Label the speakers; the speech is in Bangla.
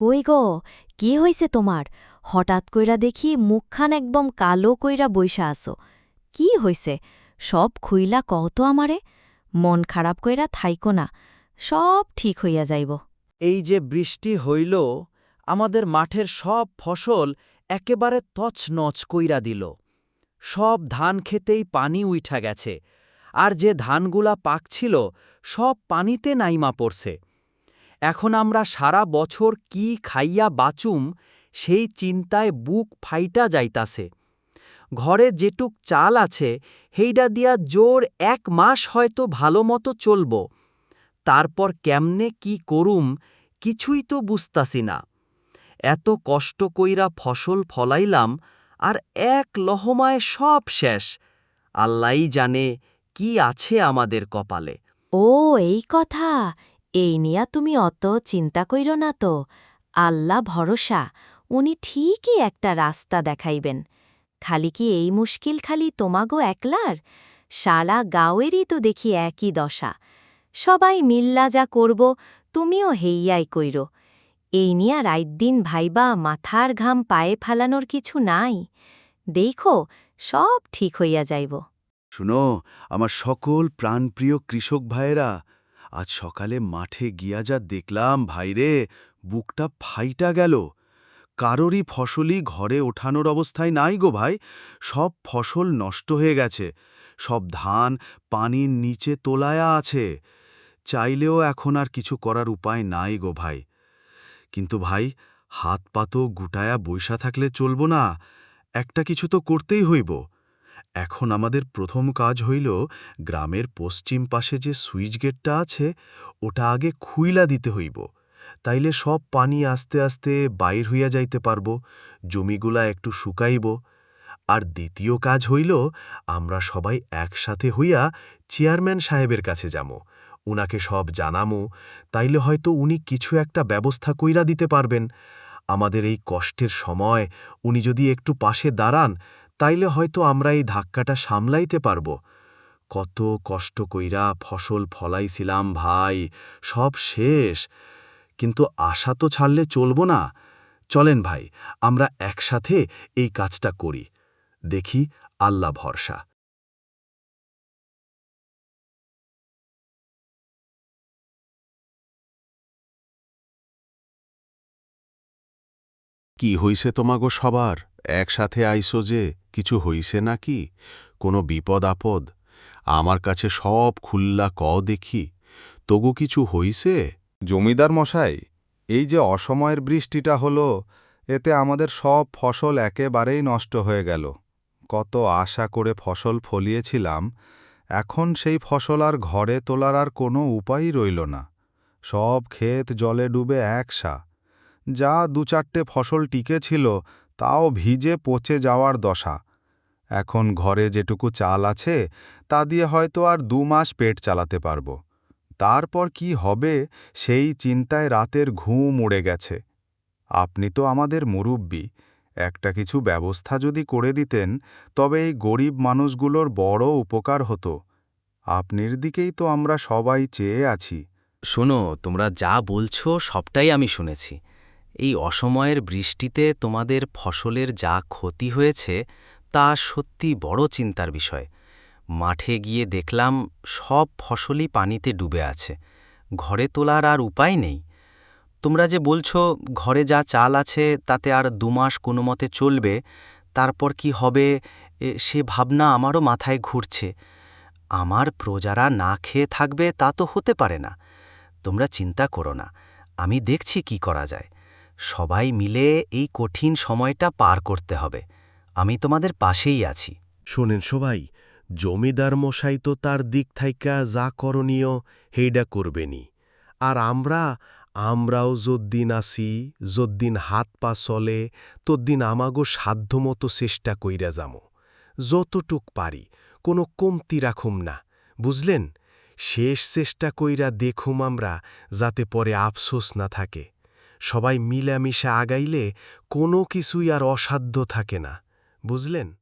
Speaker 1: ওই গো, কি হইছে তোমার? হঠাৎ কইরা দেখি মুখখান একদম কালো কইরা বইসা আসো কি হইছে? সব খুইলা কত আমারে। মন খারাপ কইরা থাইকো না, সব ঠিক হইয়া যাইব।
Speaker 2: এই যে বৃষ্টি হইল, আমাদের মাঠের সব ফসল একেবারে তছনছ কইরা দিল। সব ধান খেতেই পানি উইঠা গেছে, আর যে ধানগুলা পাকছিল, সব পানিতে নাইমা পড়ছে। এখন আমরা সারা বছর কি খাইয়া বাঁচুম, সেই চিন্তায় বুক ফাইটা যাইতাছে। ঘরে যেটুক চাল আছে হেইডা দিয়া জোর এক মাস হয়তো ভালো মতো চলব। তারপর কেমনে কি করুম, কিছুই তো বুঝতাছি না। এত কষ্ট কইরা ফসল ফলাইলাম, আর এক লহমায় সব শেষ। আল্লাই জানে কি আছে আমাদের কপালে।
Speaker 1: ও, এই কথা। এই নিয়া তুমি অত চিন্তা কইর না তো। আল্লাহ ভরসা, উনি ঠিকই একটা রাস্তা দেখাইবেন। খালি কি এই মুশকিল খালি তোমাগো একলার? সারা গাঁয়েরই তো দেখি একই দশা। সবাই মিল্লা যা করব, তুমিও হেইয়াই কইর। এই নিয়া রাইতদিন ভাইবা মাথার ঘাম পায়ে ফালানোর কিছু নাই। দেখো, সব ঠিক হইয়া যাইব।
Speaker 3: শুনো, আমার সকল প্রাণপ্রিয় কৃষক ভাইয়েরা আজ সকালে মাঠে গিয়া যা দেখলাম, ভাইরে, বুকটা ফাইটা গেল। কারোরই ফসলই ঘরে ওঠানোর অবস্থায় নাই গো ভাই। সব ফসল নষ্ট হয়ে গেছে। সব ধান পানির নিচে তোলায়া আছে। চাইলেও এখন আর কিছু করার উপায় নাই গো ভাই। কিন্তু ভাই হাত পাতো গুটায়া বৈশা থাকলে চলব না। একটা কিছু তো করতেই হইব। এখন আমাদের প্রথম কাজ হইল গ্রামের পশ্চিম পাশে যে সুইচ গেটটা আছে, ওটা আগে খুইলা দিতে হইব। তাইলে সব পানি আস্তে আস্তে বাইর হইয়া যাইতে পারব, জমিগুলা একটু শুকাইব। আর দ্বিতীয় কাজ হইল, আমরা সবাই একসাথে হইয়া চেয়ারম্যান সাহেবের কাছে যামো। উনাকে সব জানামো, তাইলে হয়তো উনি কিছু একটা ব্যবস্থা কইরা দিতে পারবেন। আমাদের এই কষ্টের সময় উনি যদি একটু পাশে দাঁড়ান তাইলে হয়তো আমরা এই ধাক্কাটা সামলাইতে পারব। কত কষ্ট কইরা ফসল ফলাইছিলাম ভাই, সব শেষ। কিন্তু আশা তো ছাড়লে চলব না। চলেন ভাই, আমরা একসাথে এই কাজটা করি। দেখি আল্লাহ ভরসা।
Speaker 4: কি হইছে তোমাগো সবার? একসাথে আইসো যে, কিছু হইছে নাকি? কোনো বিপদ আপদ? আমার কাছে সব খুল্লা ক দেখি। তগু কিছু হইছে?
Speaker 5: জমিদার মশাই, এই যে অসময়ের বৃষ্টিটা হলো, এতে আমাদের সব ফসল একেবারেই নষ্ট হয়ে গেল। কত আশা করে ফসল ফলিয়েছিলাম, এখন সেই ফসল আর ঘরে তোলার আর কোনো উপায়ই রইল না। সব ক্ষেত জলে ডুবে একসা যা দু চারটে ফসল টিকেছিল তাও ভিজে পচে যাওয়ার দশা। এখন ঘরে যেটুকু চাল আছে, তা দিয়ে হয়তো আর দু মাস পেট চালাতে পারব। তারপর কি হবে, সেই চিন্তায় রাতের ঘুম উড়ে গেছে। আপনি তো আমাদের মুরব্বী। একটা কিছু ব্যবস্থা যদি করে দিতেন, তবে এই গরিব মানুষগুলোর বড় উপকার হতো। আপনির দিকেই তো আমরা সবাই চেয়ে আছি।
Speaker 2: শোনো, তোমরা যা বলছো সবটাই আমি শুনেছি। এই অসময়ের বৃষ্টিতে তোমাদের ফসলের যা ক্ষতি হয়েছে, তা সত্যি বড় চিন্তার বিষয়। মাঠে গিয়ে দেখলাম, সব ফসলই পানিতে ডুবে আছে। ঘরে তোলার আর উপায় নেই। তোমরা যে বলছো, ঘরে যা চাল আছে, তাতে আর দুমাস কোনো মতে চলবে, তারপর কি হবে সে ভাবনা আমারও মাথায় ঘুরছে। আমার প্রজারা না খেয়ে থাকবে, তা তো হতে পারে না। তোমরা চিন্তা করো না। আমি দেখছি কি করা যায়। সবাই মিলে এই কঠিন সময়টা পার করতে হবে। আমি তোমাদের পাশেই আছি।
Speaker 4: শোনেন সবাই, জমিদার মশাই তো তার দিক থাইকা যা করণীয় হেইডা করবেনি আর আমরা, আমরাও যদ্দিন আসি, যদ্দিন হাত পা চলে, তদ্দিন আমাগো সাধ্যমতো চেষ্টা কইরা যামো। যতটুক পারি, কোনো কমতি রাখুম না, বুঝলেন? শেষ চেষ্টা কইরা দেখুম আমরা, যাতে পরে আফসোস না থাকে। সবাই মিলামিশা আগাইলে কোনো কিছুই আর অসাধ্য থাকে না বুঝলেন?